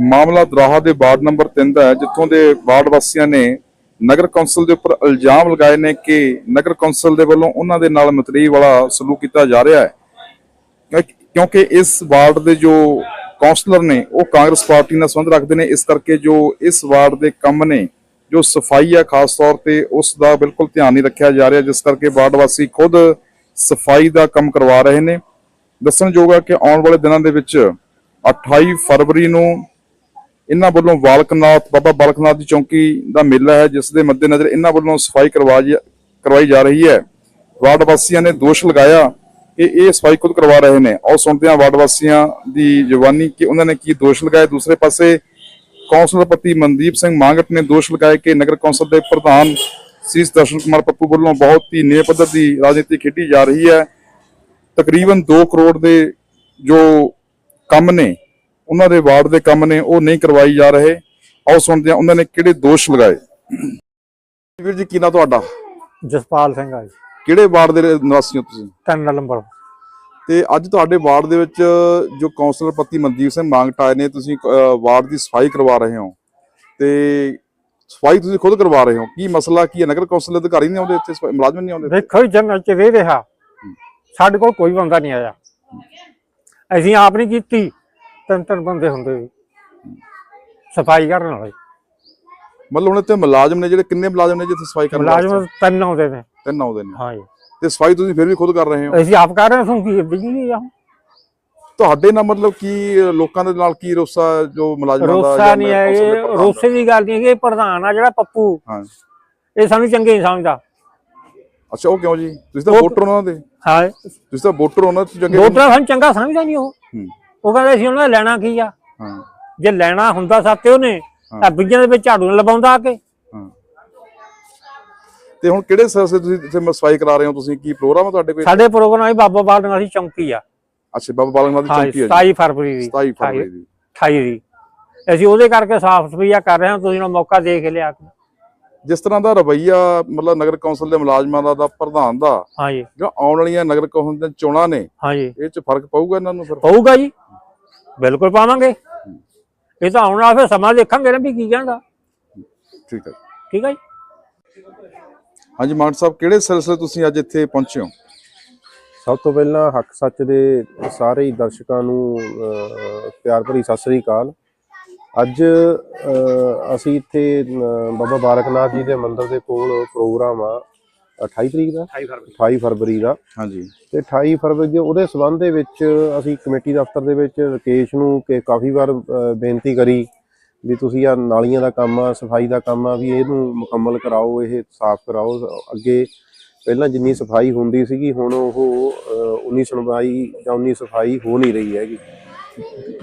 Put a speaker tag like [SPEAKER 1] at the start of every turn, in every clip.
[SPEAKER 1] ਮਾਮਲਾ ਦਰਾਹਾ ਦੇ ward number 3 ਦਾ ਹੈ, ਜਿੱਥੋਂ ਦੇ ਵਾਰਡ ਵਾਸੀਆਂ ਨੇ ਨਗਰ ਕੌਂਸਲ ਦੇ ਉੱਪਰ ਇਲਜ਼ਾਮ ਲਗਾਏ ਨੇ ਕਿ ਨਗਰ ਕੌਂਸਲ ਦੇ ਵੱਲੋਂ ਉਹਨਾਂ ਦੇ ਨਾਲ ਮਤਰੀ ਵਾਲਾ ਸਲੂਕ ਕੀਤਾ ਜਾ ਰਿਹਾ ਹੈ। ਕਿਉਂਕਿ- ਇਸ ਵਾਰਡ ਦੇ ਜੋ ਕਾਉਂਸਲਰ ਨੇ, ਉਹ ਕਾਂਗਰਸ ਪਾਰਟੀ ਨਾਲ ਸੰਬੰਧ ਰੱਖਦੇ ਨੇ, ਇਸ ਕਰਕੇ ਜੋ ਇਸ ਵਾਰਡ ਦੇ ਕੰਮ ਨੇ, ਜੋ ਸਫ਼ਾਈ ਹੈ ਖਾਸ ਤੌਰ ਤੇ, ਉਸ ਦਾ ਬਿਲਕੁਲ ਧਿਆਨ ਨਹੀਂ ਰੱਖਿਆ ਜਾ ਰਿਹਾ, ਜਿਸ ਕਰਕੇ ਵਾਰਡ ਵਾਸੀ ਖੁਦ ਸਫ਼ਾਈ ਦਾ ਕੰਮ ਕਰਵਾ ਰਹੇ ਨੇ। ਦੱਸਣਯੋਗ ਹੈ ਕਿ ਆਉਣ ਵਾਲੇ ਦਿਨਾਂ ਦੇ ਵਿੱਚ 28 ਫਰਵਰੀ ਨੂੰ ਇਹਨਾਂ ਵੱਲੋਂ ਬਾਲਕਨਾਥ ਬਾਬਾ ਬਾਲਕਨਾਥ ਦੀ ਚੌਂਕੀ ਦਾ ਮੇਲਾ ਹੈ, ਜਿਸ ਦੇ ਮੱਦੇਨਜ਼ਰ ਇਹਨਾਂ ਵੱਲੋਂ ਸਫ਼ਾਈ ਕਰਵਾਈ ਜਾ ਰਹੀ ਹੈ। ਵਾਰਡ ਵਾਸੀਆਂ ਨੇ ਦੋਸ਼ ਲਗਾਇਆ ਕਿ ਇਹ ਸਫ਼ਾਈ ਖੁਦ ਕਰਵਾ ਰਹੇ ਨੇ। ਆਓ ਸੁਣਦੇ ਹਾਂ ਵਾਰਡ ਵਾਸੀਆਂ ਦੀ ਜ਼ੁਬਾਨੀ ਕਿ ਉਹਨਾਂ ਨੇ ਕੀ ਦੋਸ਼ ਲਗਾਏ। ਦੂਸਰੇ ਪਾਸੇ ਕੌਂਸਲਰਪਤੀ ਮਨਦੀਪ ਸਿੰਘ ਮਾਂਗਟ ਨੇ ਦੋਸ਼ ਲਗਾਏ ਕਿ ਨਗਰ ਕੌਂਸਲ ਦੇ ਪ੍ਰਧਾਨ ਸੀਸ ਦਰਸ਼ਨ ਕੁਮਾਰ ਪੱਪੂ ਵੱਲੋਂ ਬਹੁਤ ਹੀ ਨੇਕ ਪੱਧਰ ਦੀ ਰਾਜਨੀਤੀ ਖੇਡੀ ਜਾ ਰਹੀ ਹੈ। ਤਕਰੀਬਨ 2 ਕਰੋੜ ਦੇ ਜੋ ਕੰਮ ਨੇ ਉਹਨਾਂ ਦੇ ਵਾਰਡ ਦੇ ਕੰਮ ਨੇ ਉਹ ਨਹੀਂ ਕਰਵਾਈ ਜਾ ਰਹੇ। ਆਓ ਸੁਣਦੇ ਹਾਂ ਉਹਨਾਂ ਨੇ ਕਿਹੜੇ ਦੋਸ਼ ਲਗਾਏ? ਵੀਰ ਜੀ ਕੀ ਨਾਂ ਤੁਹਾਡਾ?
[SPEAKER 2] ਜਸਪਾਲ ਸਿੰਘ ਆ ਜੀ।
[SPEAKER 1] ਕਿਹੜੇ ਵਾਰਡ ਦੇ ਨਿਵਾਸੀ ਹੋ ਤੁਸੀਂ?
[SPEAKER 2] ਤਿੰਨ ਨੰਬਰ
[SPEAKER 1] ਤੇ ਅੱਜ ਤੁਹਾਡੇ ਵਾਰਡ ਦੇ ਵਿੱਚ ਜੋ ਕਾਉਂਸਲਰ ਪਤੀ ਮਨਦੀਪ ਸਿੰਘ ਮੰਗਟ ਆਏ ਨੇ ਤੁਸੀਂ ਅਹ, ਵਾਰਡ ਦੀ ਸਫ਼ਾਈ ਕਰਵਾ ਰਹੇ ਹੋ। ਤੇ ਸਫ਼ਾਈ ਤੁਸੀਂ ਖੁਦ ਕਰਵਾ ਰਹੇ ਹੋ। ਕੀ ਮਸਲਾ ਕੀ ਹੈ? ਨਗਰ ਕੌਂਸਲ ਦੇ ਅਧਿਕਾਰੀ ਨਹੀਂ ਆਉਂਦੇ ਇੱਥੇ ਸਫਾਈ- ਮੁਲਾਜ਼ਮ ਨਹੀਂ ਆਉਂਦੇ
[SPEAKER 2] ਵੇਖੋ ਜੀ ਜੰਗਲ ਚ ਰਹਿ ਰਿਹਾ ਸਾਡੇ ਕੋਲ ਕੋਈ ਬੰਦਾ ਨਹੀਂ ਆਇਆ। ਅਸੀਂ ਆਪ ਨਹੀਂ ਕੀਤੀ ਤਿੰਨ ਤਿੰਨ ਬੰਦੇ ਹੁੰਦੇ ਸੀ। ਸਫ਼ਾਈ ਕਰਨ ਵਾਲੇ।
[SPEAKER 1] ਮਤਲਬ ਹੁਣ ਇੱਥੇ ਮੁਲਾਜ਼ਮ ਨੇ ਜਿਹੜੇ ਕਿੰਨੇ ਮੁਲਾਜ਼ਮ ਨੇ ਜਿੱਥੇ ਸਫ਼ਾਈ ਕਰਨ ਵਾਸਤੇ?
[SPEAKER 2] ਮੁਲਾਜ਼ਮ ਤਿੰਨ ਆਉਂਦੇ ਨੇ।
[SPEAKER 1] ਤਿੰਨ ਆਉਂਦੇ ਨੇ।
[SPEAKER 2] ਹਾਂ ਜੀ
[SPEAKER 1] ਤੇ ਸਫ਼ਾਈ ਤੁਸੀਂ ਫਿਰ ਵੀ ਖੁਦ ਕਰ ਰਹੇ ਹੋ?
[SPEAKER 2] ਅਸੀਂ ਆਪ ਕਰ ਰਹੇ ਹਾਂ ਕੀ ਬਿਜਲੀ ਆ।
[SPEAKER 1] ਤੁਹਾਡੇ ਨਾਲ ਮਤਲਬ ਕੀ ਲੋਕਾਂ ਦੇ ਨਾਲ ਕੀ ਰੋਸਾ ਜੋ ਮੁਲਾਜ਼ਮਾਂ ਦਾ
[SPEAKER 2] ਰੋਸਾ ਨਹੀਂ ਹੈ? ਰੋਸੇ ਦੀ ਗੱਲ ਨਹੀਂ ਹੈ ਇਹ ਪ੍ਰਧਾਨ ਆ ਜਿਹੜਾ ਪੱਪੂ।
[SPEAKER 1] ਹਾਂ।
[SPEAKER 2] ਇਹ ਸਾਨੂੰ ਚੰਗੇ ਨਹੀਂ ਸਮਝਦਾ।
[SPEAKER 1] ਅੱਛਾ ਉਹ ਕਿਉਂ ਜੀ? ਤੁਸੀਂ ਤਾਂ ਵੋਟਰ ਉਹਨਾਂ ਦੇ।
[SPEAKER 2] ਹਾਂ।
[SPEAKER 1] ਤੁਸੀਂ ਤਾਂ ਵੋਟਰ ਉਹਨਾਂ ਦੇ ਚੰਗੇ
[SPEAKER 2] ਵੋਟਰ ਸਾਨੂੰ ਚੰਗਾ ਸਮਝਦਾ ਨਹੀਂ ਉਹ। ਉਹ ਕਹਿੰਦੇ ਅਸੀਂ ਉਹਨਾਂ ਦਾ ਲੈਣਾ ਕੀ ਆ?
[SPEAKER 1] ਹਾਂ।
[SPEAKER 2] ਜੇ ਲੈਣਾ ਹੁੰਦਾ ਸਾਤੇ ਉਹਨੇ ਤਾਂ ਬੀਜਾਂ ਦੇ ਵਿੱਚ ਝਾੜੂ ਨਾਲ ਲਵਾਉਂਦਾ ਆ ਕੇ।
[SPEAKER 1] ਤੇ ਹੁਣ ਕਿਹੜੇ ਸਿਲਸਿਲੇ ਤੁਸੀਂ ਇੱਥੇ ਸਫ਼ਾਈ ਕਰਾ ਰਹੇ ਹੋ ਤੁਸੀਂ? ਕੀ ਪ੍ਰੋਗਰਾਮ ਹੈ ਤੁਹਾਡੇ ਕੋਈ
[SPEAKER 2] ਸਾਡੇ ਪ੍ਰੋਗਰਾਮ ਹੀ ਬਾਬਾ ਬਾਲ ਨਾਲ ਅਸੀਂ ਚੌਂਕੀ ਆ।
[SPEAKER 1] ਅੱਛਾ ਬਾਬਾ ਬਾਲਕ ਦੀ
[SPEAKER 2] ਹਾਂ
[SPEAKER 1] ਚੌਂਕੀ ਹੈ
[SPEAKER 2] 27 ਫਰਵਰੀ ਦੀ।
[SPEAKER 1] 27 ਫਰਵਰੀ ਦੀ।
[SPEAKER 2] 28 ਦੀ। ਅਸੀਂ ਉਹਦੇ ਕਰਕੇ ਸਾਫ਼ ਸਫਾਈਆ ਕਰ ਰਹੇ ਹਾਂ ਤੁਸੀਂ ਨਾ ਮੌਕਾ ਦੇਖ ਲਿਆ।
[SPEAKER 1] ਜਿਸ ਤਰ੍ਹਾਂ ਦਾ ਰਵਈਆ ਮਤਲਬ ਨਗਰ ਕੌਂਸਲ ਦੇ ਮੁਲਾਜ਼ਮਾਂ ਦਾ ਦਾ ਪ੍ਰਧਾਨ ਦਾ
[SPEAKER 2] ਹਾਂਜੀ
[SPEAKER 1] ਜਿਹੜਾ ਆਉਣ ਵਾਲੀਆਂ ਨਗਰ ਕੌਂਸਲ ਦੀਆਂ ਚੋਣਾਂ ਨੇ
[SPEAKER 2] ਹਾਂਜੀ
[SPEAKER 1] ਇਹ ਚ ਫ਼ਰਕ ਪਊਗਾ ਇਹਨਾਂ ਨੂੰ ਫਿਰ?
[SPEAKER 2] ਪਊਗਾ ਜੀ। ਬਿਲਕੁਲ ਪਾਵਾਂਗੇ। ਇਹ ਤਾਂ ਆਉਣ ਵਾਲਾ ਫਿਰ ਸਮਾਂ ਦੇਖਾਂਗੇ ਨਾ ਵੀ ਕੀ ਕਹਿੰਦਾ।
[SPEAKER 1] ਠੀਕ ਹੈ
[SPEAKER 2] ਠੀਕ ਹੈ ਜੀ।
[SPEAKER 1] ਹਾਂਜੀ ਮਾਨ ਸਾਹਿਬ ਕਿਹੜੇ ਸਿਲਸਿਲੇ ਤੁਸੀਂ ਅੱਜ ਇੱਥੇ ਪਹੁੰਚੇ ਹੋ?
[SPEAKER 3] ਸਭ ਤੋਂ ਪਹਿਲਾਂ ਹੱਕ ਸੱਚ ਦੇ ਸਾਰੇ ਹੀ ਦਰਸ਼ਕਾਂ ਨੂੰ ਪਿਆਰ ਭਰੀ ਸਤਿ ਸ੍ਰੀ ਅਕਾਲ। ਅੱਜ ਅਸੀਂ ਇੱਥੇ ਬਾਬਾ ਬਾਲਕਨਾਥ ਜੀ ਦੇ ਮੰਦਿਰ ਦੇ ਕੋਲ ਪ੍ਰੋਗਰਾਮ ਆ 28 ਤਰੀਕ ਦਾ? 28 ਫਰਵਰੀ। ਦਾ।
[SPEAKER 1] ਹਾਂਜੀ।
[SPEAKER 3] ਤੇ 28 ਫਰਵਰੀ ਦੇ ਉਹਦੇ ਸਬੰਧ ਦੇ ਵਿੱਚ ਅਸੀਂ ਕਮੇਟੀ ਦਫ਼ਤਰ ਦੇ ਵਿੱਚ ਰਕੇਸ਼ ਨੂੰ ਕਿ ਕਾਫੀ ਵਾਰ ਬੇਨਤੀ ਕਰੀ ਵੀ ਤੁਸੀਂ ਆ ਨਾਲੀਆਂ ਦਾ ਕੰਮ ਆ ਸਫ਼ਾਈ ਦਾ ਕੰਮ ਆ ਵੀ ਇਹਨੂੰ ਮੁਕੰਮਲ ਕਰਾਓ ਇਹ ਸਾਫ਼ ਕਰਾਓ। ਅੱਗੇ ਪਹਿਲਾਂ ਜਿੰਨੀ ਸਫ਼ਾਈ ਹੁੰਦੀ ਸੀਗੀ ਹੁਣ ਉਹ ਅਹ, ਉਨੀ ਸੁਣਵਾਈ ਜਾਂ ਉਨੀ ਸਫ਼ਾਈ ਹੋ ਨਹੀਂ ਰਹੀ ਹੈਗੀ।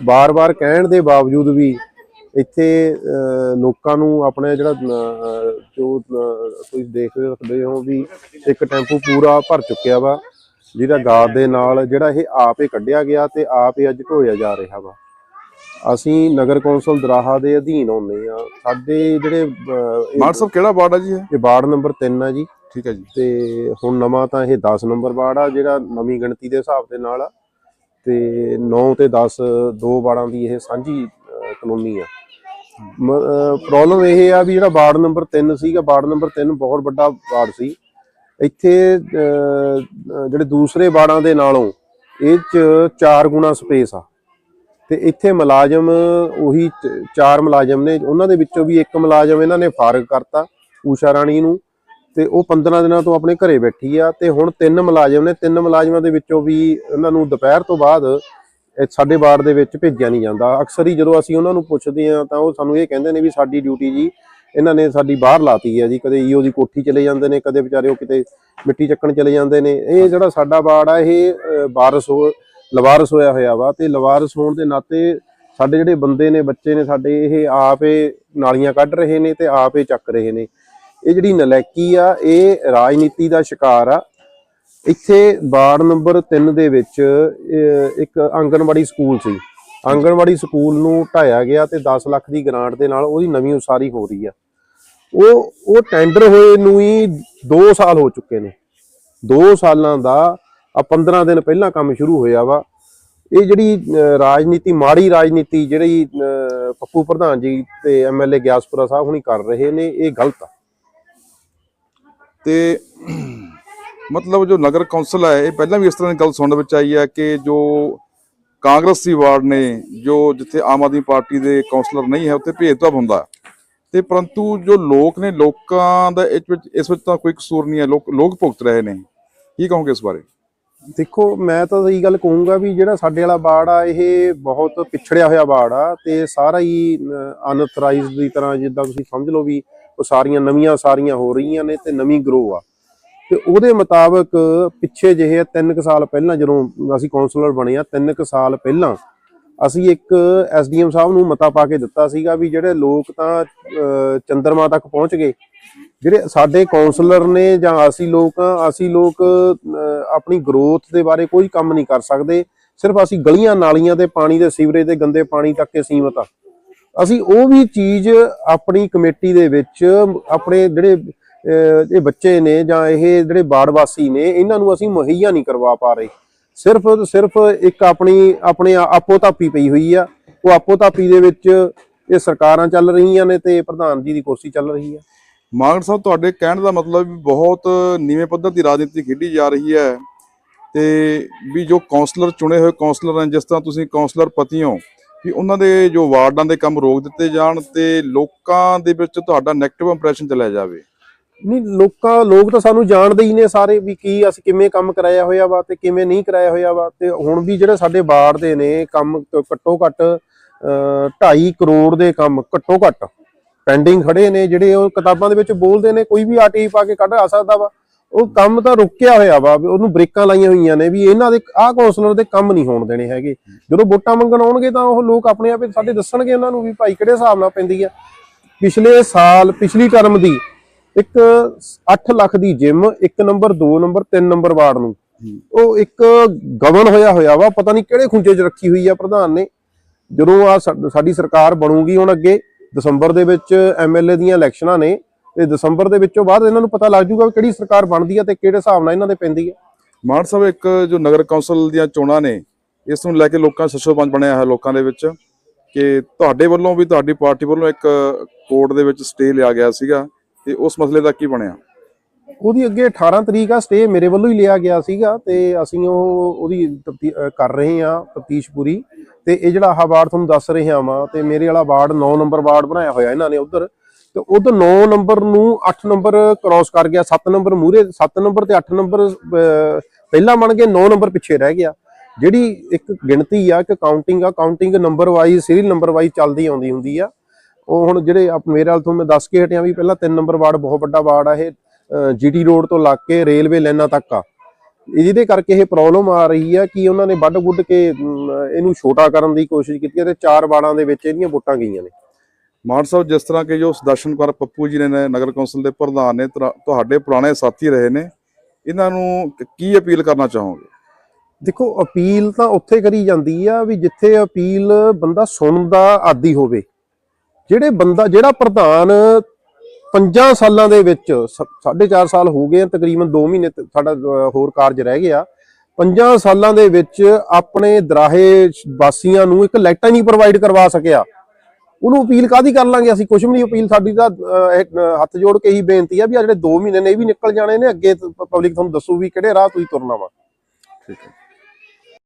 [SPEAKER 3] ਬਾਰ-ਬਾਰ ਕਹਿਣ ਦੇ ਬਾਵਜੂਦ ਵੀ ਇੱਥੇ ਲੋਕਾਂ ਨੂੰ ਆਪਣੇ ਜਿਹੜਾ ਜੋ ਤੁਸੀਂ ਦੇਖ ਸਕਦੇ ਹੋ ਵੀ ਇੱਕ ਟੈਂਪੂ ਪੂਰਾ ਭਰ ਚੁੱਕਿਆ ਵਾ ਜਿਹਦਾ ਗਾਰ ਦੇ ਨਾਲ ਜਿਹੜਾ ਇਹ ਆਪ ਹੀ ਕੱਢਿਆ ਗਿਆ ਤੇ ਆਪ ਹੀ ਅੱਜ ਢੋਇਆ ਜਾ ਰਿਹਾ ਵਾ। ਅਸੀਂ ਨਗਰ ਕੌਂਸਲ ਦਰਾਹਾ ਦੇ ਅਧੀਨ ਆਉਂਦੇ ਆ ਸਾਡੇ ਜਿਹੜੇ
[SPEAKER 1] ਸਾਹਿਬ ਕਿਹੜਾ ਵਾਰਡ ਹੈ ਜੀ ਇਹ?
[SPEAKER 3] ਵਾਰਡ ਨੰਬਰ 3 ਆ ਜੀ।
[SPEAKER 1] ਠੀਕ ਹੈ ਜੀ।
[SPEAKER 3] ਤੇ ਹੁਣ ਨਵਾਂ ਤਾਂ ਇਹ 10 ਨੰਬਰ ਵਾਰਡ ਆ ਜਿਹੜਾ ਨਵੀਂ ਗਿਣਤੀ ਦੇ ਹਿਸਾਬ ਦੇ ਨਾਲ ਆ। ਤੇ 9 ਤੇ 10 ਦੋ ਵਾਰਡਾਂ ਦੀ ਇਹ ਸਾਂਝੀ ਕਲੋਨੀ ਆ। ਪ੍ਰੋਬਲਮ ਇਹ ਆ ਵੀ ਜਿਹੜਾ ਵਾਰਡ ਨੰਬਰ 3 ਸੀਗਾ, ਵਾਰਡ ਨੰਬਰ 3 ਬਹੁਤ ਵੱਡਾ ਵਾਰਡ ਸੀ। ਇੱਥੇ ਜਿਹੜੇ ਦੂਸਰੇ ਵਾਰਡਾਂ ਦੇ ਨਾਲੋਂ ਇਹ ਚ 4 ਗੁਣਾ ਸਪੇਸ ਆ। ਤੇ ਇੱਥੇ ਮੁਲਾਜ਼ਮ ਉਹੀ ਚ- ਚਾਰ ਮੁਲਾਜ਼ਮ ਨੇ, ਉਹਨਾਂ ਦੇ ਵਿੱਚੋਂ ਵੀ ਇੱਕ ਮੁਲਾਜ਼ਮ ਇਹਨਾਂ ਨੇ ਫਾਰਗ ਕਰਤਾ, ਊਸ਼ਾ ਰਾਣੀ ਨੂੰ। ਤੇ ਉਹ 15 ਦਿਨਾਂ ਤੋਂ ਆਪਣੇ ਘਰੇ ਬੈਠੀ ਆ, ਤੇ ਹੁਣ ਤਿੰਨ ਮੁਲਾਜ਼ਮ ਨੇ, ਤਿੰਨ ਮੁਲਾਜ਼ਮਾਂ ਦੇ ਵਿੱਚੋਂ ਵੀ ਉਹਨਾਂ ਨੂੰ ਦੁਪਹਿਰ ਤੋਂ ਬਾਅਦ ਸਾਡੇ ਵਾਰਡ ਦੇ ਵਿੱਚ ਭੇਜਿਆ ਨਹੀਂ ਜਾਂਦਾ। ਅਕਸਰ ਹੀ ਜਦੋਂ ਅਸੀਂ ਉਹਨਾਂ ਨੂੰ ਪੁੱਛਦੇ ਆ ਤਾਂ ਉਹ ਸਾਨੂੰ ਇਹ ਕਹਿੰਦੇ ਨੇ ਵੀ ਸਾਡੀ ਡਿਊਟੀ ਜੀ, ਇਹਨਾਂ ਨੇ ਸਾਡੀ ਬਾਹਰ ਲਾਤੀ ਹੈ ਜੀ। ਕਦੇ ਈਓ ਦੀ ਕੋਠੀ ਚਲੇ ਜਾਂਦੇ ਨੇ, ਕਦੇ ਵਿਚਾਰੇ ਉਹ ਕਿਤੇ ਮਿੱਟੀ ਚੱਕਣ ਚਲੇ ਜਾਂਦੇ ਨੇ। ਇਹ ਜਿਹੜਾ ਸਾਡਾ ਵਾਰਡ ਆ, ਇਹ ਵਾਰਸ ਹੋ, ਲਵਾਰਸ ਹੋਇਆ ਹੋਇਆ ਵਾ ਤੇ ਲਵਾਰਸ ਹੋਣ ਦੇ ਨਾਤੇ ਸਾਡੇ ਜਿਹੜੇ ਬੰਦੇ ਨੇ, ਬੱਚੇ ਨੇ, ਸਾਡੇ ਇਹ ਆਪੇ ਨਾਲੀਆਂ ਕੱਢ ਰਹੇ ਨੇ ਤੇ ਆਪੇ ਚੱਕ ਰਹੇ ਨੇ। ਇਹ ਜਿਹੜੀ ਨਲੈਕੀ ਆ, ਇਹ ਰਾਜਨੀਤੀ ਦਾ ਸ਼ਿਕਾਰ ਆ। ਇੱਥੇ ਵਾਰਡ ਨੰਬਰ 3 ਦੇ ਵਿੱਚ ਇੱਕ ਆਂਗਣਵਾੜੀ ਸਕੂਲ ਸੀ। ਆਂਗਣਵਾੜੀ ਸਕੂਲ ਨੂੰ ਢਾਇਆ ਗਿਆ ਤੇ 10 ਲੱਖ ਦੀ ਗ੍ਰਾਂਟ ਦੇ ਨਾਲ ਉਹਦੀ ਨਵੀਂ ਉਸਾਰੀ ਹੋ ਰਹੀ ਆ। ਉਹ ਉਹ ਟੈਂਡਰ ਹੋਏ ਨੂੰ ਹੀ 2 ਸਾਲ ਹੋ ਚੁੱਕੇ ਨੇ। 2 ਸਾਲਾਂ ਦਾ ਆ 15 ਦਿਨ ਪਹਿਲਾਂ ਕੰਮ ਸ਼ੁਰੂ ਹੋਇਆ ਵਾ। ਇਹ ਜਿਹੜੀ ਰਾਜਨੀਤੀ, ਮਾੜੀ ਰਾਜਨੀਤੀ ਜਿਹੜੀ ਪੱਪੂ ਪ੍ਰਧਾਨ ਜੀ ਤੇ ਐਮਐਲਏ ਗਿਆਸਪੁਰਾ ਸਾਹਿਬ ਹੁਣੀ ਕਰ ਰਹੇ ਨੇ, ਇਹ ਗਲਤ ਆ।
[SPEAKER 1] ਤੇ ਮਤਲਬ ਜੋ ਨਗਰ ਕੌਂਸਲ ਹੈ, ਇਹ ਪਹਿਲਾਂ ਵੀ ਇਸ ਤਰ੍ਹਾਂ ਦੀ ਗੱਲ ਸੁਣਨ ਵਿੱਚ ਆਈ ਹੈ ਕਿ ਜੋ ਕਾਂਗਰਸੀ ਵਾਰਡ ਨੇ, ਜੋ ਜਿੱਥੇ ਆਮ ਆਦਮੀ ਪਾਰਟੀ ਦੇ ਕੌਂਸਲਰ ਨਹੀਂ ਹੈ, ਉੱਥੇ ਭੇਦਭਾਵ ਹੁੰਦਾ ਹੈ। ਤੇ ਪਰੰਤੂ ਜੋ ਲੋਕ ਨੇ, ਲੋਕਾਂ ਦਾ ਇਸ ਵਿੱਚ ਇਸ ਵਿੱਚ ਤਾਂ ਕੋਈ ਕਸੂਰ ਨਹੀਂ ਹੈ, ਲੋਕ ਲੋਕ ਭੁਗਤ ਰਹੇ ਨੇ। ਕੀ ਕਹੋਗੇ ਇਸ ਬਾਰੇ?
[SPEAKER 3] ਦੇਖੋ, ਮੈਂ ਤਾਂ ਇਹੀ ਗੱਲ ਕਹੂੰਗਾ ਵੀ ਜਿਹੜਾ ਸਾਡੇ ਵਾਲਾ ਵਾਰਡ ਆ, ਇਹ ਬਹੁਤ ਪਿਛੜਿਆ ਹੋਇਆ ਵਾਰਡ ਆ ਤੇ ਸਾਰਾ ਹੀ ਅਨਥਰਾਈਜ਼ਡ ਦੀ ਤਰ੍ਹਾਂ ਜਿੱਦਾਂ ਤੁਸੀਂ ਸਮਝ ਲਓ ਵੀ ਉਹ ਸਾਰੀਆਂ ਨਵੀਆਂ ਸਾਰੀਆਂ ਹੋ ਰਹੀਆਂ ਨੇ ਤੇ ਨਵੀਂ ਗਰੋ ਆ। ਤੇ ਉਹਦੇ ਮੁਤਾਬਕ ਪਿੱਛੇ ਜਿਹੇ 3 ਕੁ ਸਾਲ ਪਹਿਲਾਂ ਜਦੋਂ ਅਸੀਂ ਕਾਉਂਸਲਰ ਬਣੇ ਆ 3 ਕੁ ਸਾਲ ਪਹਿਲਾਂ ਅਸੀਂ ਇੱਕ ਐਸਡੀਐਮ ਸਾਹਿਬ ਨੂੰ ਮਤਾ ਪਾ ਕੇ ਦਿੱਤਾ ਸੀਗਾ ਵੀ ਜਿਹੜੇ ਲੋਕ ਤਾਂ ਚੰਦਰਮਾ ਤੱਕ ਪਹੁੰਚ ਗਏ। ਜਿਹੜੇ ਸਾਡੇ ਕਾਉਂਸਲਰ ਨੇ ਜਾਂ ਅਸੀਂ ਲੋਕ ਆ, ਅਸੀਂ ਲੋਕ ਆਪਣੀ ਗਰੋਥ ਦੇ ਬਾਰੇ ਕੋਈ ਕੰਮ ਨਹੀਂ ਕਰ ਸਕਦੇ। ਸਿਰਫ ਅਸੀਂ ਗਲੀਆਂ ਨਾਲੀਆਂ ਦੇ ਪਾਣੀ ਦੇ ਸੀਵਰੇਜ ਦੇ ਗੰਦੇ ਪਾਣੀ ਤੱਕ ਹੀ ਸੀਮਤ ਆ। ਅਸੀਂ ਉਹ ਵੀ ਚੀਜ਼ ਆਪਣੀ ਕਮੇਟੀ ਦੇ ਵਿੱਚ ਆਪਣੇ ਜਿਹੜੇ ਇਹ ਬੱਚੇ ਨੇ ਜਾਂ ਇਹ ਜਿਹੜੇ ਬਾੜ ਵਾਸੀ ਨੇ, ਇਹਨਾਂ ਨੂੰ ਅਸੀਂ ਮੁਹੱਈਆ ਨਹੀਂ ਕਰਵਾ ਪਾ ਰਹੇ। ਸਿਰਫ ਸਿਰਫ ਇੱਕ ਆਪਣੀ, ਆਪਣੇ ਆਪੋ ਧਾਪੀ ਪਈ ਹੋਈ ਆ। ਉਹ ਆਪੋ ਧਾਪੀ ਦੇ ਵਿੱਚ ਇਹ ਸਰਕਾਰਾਂ ਚੱਲ ਰਹੀਆਂ ਨੇ ਤੇ ਪ੍ਰਧਾਨ ਜੀ ਦੀ ਕੁਰਸੀ ਚੱਲ ਰਹੀ ਆ।
[SPEAKER 1] ਮਾਗੜ ਸਾਹਿਬ, ਤੁਹਾਡੇ ਕਹਿਣ ਦਾ ਮਤਲਬ ਵੀ ਬਹੁਤ ਨੀਵੇਂ ਪੱਧਰ ਦੀ ਰਾਜਨੀਤੀ ਖੇਡੀ ਜਾ ਰਹੀ ਹੈ ਤੇ ਵੀ ਜੋ ਕਾਉਂਸਲਰ ਚੁਣੇ ਹੋਏ ਕਾਉਂਸਲਰ ਹਨ ਜਿਸ ਤਰ੍ਹਾਂ ਤੁਸੀਂ ਕਾਉਂਸਲਰ ਪਤੀ ਹੋ, ਵੀ ਉਹਨਾਂ ਦੇ ਜੋ ਵਾਰਡਾਂ ਦੇ ਕੰਮ ਰੋਕ ਦਿੱਤੇ ਜਾਣ ਤੇ ਲੋਕਾਂ ਦੇ ਵਿੱਚ ਤੁਹਾਡਾ ਨੈਗੇਟਿਵ ਇੰਪ੍ਰੈਸ਼ਨ ਚਲਿਆ ਜਾਵੇ।
[SPEAKER 3] ਨਹੀਂ, ਲੋਕਾਂ, ਲੋਕ ਤਾਂ ਸਾਨੂੰ ਜਾਣਦੇ ਹੀ ਨੇ ਸਾਰੇ ਵੀ ਕੀ ਅਸੀਂ ਕਿਵੇਂ ਕੰਮ ਕਰਾਇਆ ਹੋਇਆ ਵਾ ਤੇ ਕਿਵੇਂ ਨਹੀਂ ਕਰਾਇਆ ਹੋਇਆ ਵਾ ਤੇ ਹੁਣ ਵੀ ਜਿਹੜੇ ਸਾਡੇ ਬਾੜ ਦੇ ਨੇ ਕੰਮ ਘੱਟੋ ਘੱਟ 2.5 ਕਰੋੜ ਦੇ ਕੰਮ ਘੱਟੋ ਘੱਟ ਪੈਂਡਿੰਗ ਖੜੇ ਨੇ ਜਿਹੜੇ ਉਹ ਕਿਤਾਬਾਂ ਦੇ ਵਿੱਚ ਬੋਲਦੇ ਨੇ, ਕੋਈ ਵੀ ਆਰਟੀਆਈ ਪਾ ਕੇ ਕੱਢ ਆ ਸਕਦਾ ਵਾ। ਉਹ ਕੰਮ ਤਾਂ ਰੁਕਿਆ ਹੋਇਆ ਵਾ ਉਹਨੂੰ ਬ੍ਰੇਕਾਂ ਲਾਈਆਂ ਹੋਈਆਂ ਨੇ ਵੀ ਇਹਨਾਂ ਦੇ, ਆਹ ਕੌਂਸਲਰ ਦੇ ਕੰਮ ਨਹੀਂ ਹੋਣ ਦੇਣੇ ਹੈਗੇ। ਜਦੋਂ ਵੋਟਾਂ ਮੰਗਣ ਆਉਣਗੇ ਤਾਂ ਉਹ ਲੋਕ ਆਪਣੇ ਆਪ ਸਾਡੇ ਦੱਸਣਗੇ ਉਹਨਾਂ ਨੂੰ ਵੀ ਭਾਈ ਕਿਹੜੇ ਹਿਸਾਬ ਨਾਲ ਪੈਂਦੀ ਆ। ਪਿਛਲੇ ਸਾਲ, ਪਿਛਲੀ ਟਰਮ ਦੀ ਇੱਕ 8 ਲੱਖ ਦੀ ਜਿਮ ਇੱਕ ਨੰਬਰ 2 ਨੰਬਰ 3 ਨੰਬਰ ਵਾਰਡ ਨੂੰ। ਉਹ ਇੱਕ ਗਵਨ ਹੋਇਆ ਹੋਇਆ ਵਾ, ਪਤਾ ਨਹੀਂ ਕਿਹੜੇ ਖੁੰਝੇ 'ਚ ਰੱਖੀ ਹੋਈ ਆ ਪ੍ਰਧਾਨ ਨੇ। ਜਦੋਂ ਆ ਸਾਡੀ ਸਰਕਾਰ ਬਣੂਗੀ ਹੁਣ ਅੱਗੇ, ਦਸੰਬਰ ਦੇ ਵਿੱਚ ਐਮਐਲਏ ਦੀਆਂ ਇਲੈਕਸ਼ਨਾਂ ਨੇ, ਤੇ ਦਸੰਬਰ ਦੇ ਵਿੱਚੋਂ ਬਾਅਦ ਇਹਨਾਂ ਨੂੰ ਪਤਾ ਲੱਗ ਜੂਗਾ ਕਿਹੜੀ ਸਰਕਾਰ ਬਣਦੀ ਆ ਤੇ ਕਿਹੜੇ ਹਿਸਾਬ ਨਾਲ ਇਹਨਾਂ ਦੇ ਪੈਂਦੀ ਆ।
[SPEAKER 1] ਮਾਨ ਸਾਹਿਬ, ਇੱਕ ਜੋ ਨਗਰ ਕੌਂਸਲ ਦੀਆਂ ਚੋਣਾਂ ਨੇ, ਇਸ ਨੂੰ ਲੈ ਕੇ ਲੋਕਾਂ ਸੱਚੋ ਬਣਿਆ ਹੈ ਲੋਕਾਂ ਦੇ ਵਿੱਚ ਕਿ ਤੁਹਾਡੇ ਵੱਲੋਂ ਵੀ, ਤੁਹਾਡੀ ਪਾਰਟੀ ਵੱਲੋਂ ਇੱਕ ਕੋਰਟ ਦੇ ਵਿੱਚ ਸਟੇ ਲਿਆ ਗਿਆ ਸੀਗਾ। ਤੇ ਉਸ ਮਸਲੇ ਦਾ ਕੀ ਬਣਿਆ?
[SPEAKER 3] ਉਹਦੀ ਅੱਗੇ 18 ਤਰੀਕ ਆ ਸਟੇ ਮੇਰੇ ਵੱਲੋਂ ਹੀ ਲਿਆ ਗਿਆ ਸੀਗਾ ਤੇ ਅਸੀਂ ਉਹ, ਉਹਦੀ ਕਰ ਰਹੇ ਹਾਂ ਤਫਤੀਸ਼ ਪੂਰੀ ਤੇ ਇਹ ਜਿਹੜਾ ਆਹ ਵਾਰਡ ਤੁਹਾਨੂੰ ਦੱਸ ਰਹੇ ਹਾਂ ਤੇ ਮੇਰੇ ਵਾਲਾ ਵਾਰਡ 9 ਨੰਬਰ ਵਾਰਡ ਬਣਾਇਆ ਹੋਇਆ ਇਹਨਾਂ ਨੇ ਉਧਰ ਤੇ ਉਧਰ 9 ਨੰਬਰ ਨੂੰ 8 ਨੰਬਰ ਕ੍ਰਾਸ ਕਰ ਗਿਆ 7 ਨੰਬਰ ਮੂਰੇ 7 ਨੰਬਰ ਤੇ 8 ਨੰਬਰ ਪਹਿਲਾਂ ਬਣ ਗਏ 9 ਨੰਬਰ ਪਿੱਛੇ ਰਹਿ ਗਿਆ। ਜਿਹੜੀ ਇੱਕ ਗਿਣਤੀ ਆ ਕਿ ਕਾਊਂਟਿੰਗ ਆ counting number wise serial number wise ਚੱਲਦੀ ਆਉਂਦੀ ਹੁੰਦੀ ਆ। ਉਹ ਹੁਣ ਜਿਹੜੇ ਆਪ- ਮੇਰੇ ਵੱਲ ਤੋਂ ਮੈਂ ਦੱਸ ਕੇ ਹਟਿਆ ਵੀ ਪਹਿਲਾਂ 3 ਨੰਬਰ ਵਾਰਡ ਬਹੁਤ ਵੱਡਾ ਵਾਰਡ ਆ ਇਹ ਜੀਟੀ ਰੋਡ ਤੋਂ ਲੱਗ ਕੇ ਰੇਲਵੇ ਲਾਈਨਾਂ ਤੱਕ ਆ। ਇਹਦੇ ਕਰਕੇ ਇਹ ਪ੍ਰੋਬਲਮ ਆ ਰਹੀ ਆ ਕਿ ਉਹਨਾਂ ਨੇ ਵੱਢ ਵੁੱਢ ਕੇ ਇਹਨੂੰ ਛੋਟਾ ਕਰਨ ਦੀ ਕੋਸ਼ਿਸ਼ ਕੀਤੀ ਤੇ ਚਾਰ ਵਾਰਡਾਂ ਦੇ ਵਿੱਚ ਇਹਦੀਆਂ ਵੋਟਾਂ ਗਈਆਂ ਨੇ।
[SPEAKER 1] ਮਾਨ ਸਾਹਿਬ ਜਿਸ ਤਰ੍ਹਾਂ ਕਿ ਜੋ ਸੁਦਰਸ਼ਨ ਕੁਮਾਰ ਪੱਪੂ ਜੀ ਨੇ ਨਗਰ ਕੌਂਸਲ ਦੇ ਪ੍ਰਧਾਨ ਨੇ ਤੁਹਾਡੇ ਪੁਰਾਣੇ ਸਾਥੀ ਰਹੇ ਨੇ ਇਹਨਾਂ ਨੂੰ ਕ- ਅਪੀਲ ਕਰਨਾ ਚਾਹੋਗੇ?
[SPEAKER 3] ਦੇਖੋ ਅਪੀਲ ਤਾਂ ਉੱਥੇ ਕਰੀ ਜਾਂਦੀ ਆ ਵੀ ਜਿੱਥੇ ਅਪੀਲ ਬੰਦਾ ਸੁਣਨ ਦਾ ਆਦੀ ਹੋਵੇ। ਜਿਹੜੇ ਬੰਦਾ, ਜਿਹੜਾ ਪ੍ਰਧਾਨ ਪੰਜਾਂ ਸਾਲਾਂ ਦੇ ਵਿੱਚ, ਸ- ਸਾਢੇ ਚਾਰ ਸਾਲ ਹੋ ਗਏ ਤਕਰੀਬਨ 2 ਮਹੀਨੇ ਸਾਡਾ ਹੋਰ ਕਾਰਜ ਰਹਿ ਗਿਆ। ਪੰਜਾਂ ਸਾਲਾਂ ਦੇ ਵਿੱਚ ਆਪਣੇ ਦਰਾਹੇ ਵਾਸੀਆਂ ਨੂੰ ਇੱਕ ਲਾਈਟਾਂ ਨਹੀਂ ਪ੍ਰੋਵਾਈਡ ਕਰਵਾ ਸਕਿਆ। ਉਹਨੂੰ ਅਪੀਲ ਕਾਦੀ ਕਰ ਲਾਂਗੇ ਅਸੀਂ? ਕੁਝ ਵੀ ਨਹੀਂ, ਅਪੀਲ ਸਾਡੀ ਤਾਂ ਹੱਥ ਜੋੜ ਕੇ ਹੀ ਬੇਨਤੀ ਆ ਵੀ ਆ ਜਿਹੜੇ 2 ਮਹੀਨੇ ਨੇ, ਇਹ ਵੀ ਨਿਕਲ ਜਾਣੇ ਨੇ, ਅੱਗੇ ਪਬਲਿਕ ਤੁਹਾਨੂੰ ਦੱਸੂ ਵੀ ਕਿਹੜੇ ਰਾਹ ਤੁਸੀਂ ਤੁਰਨਾ ਵਾ।
[SPEAKER 1] ਠੀਕ ਹੈ।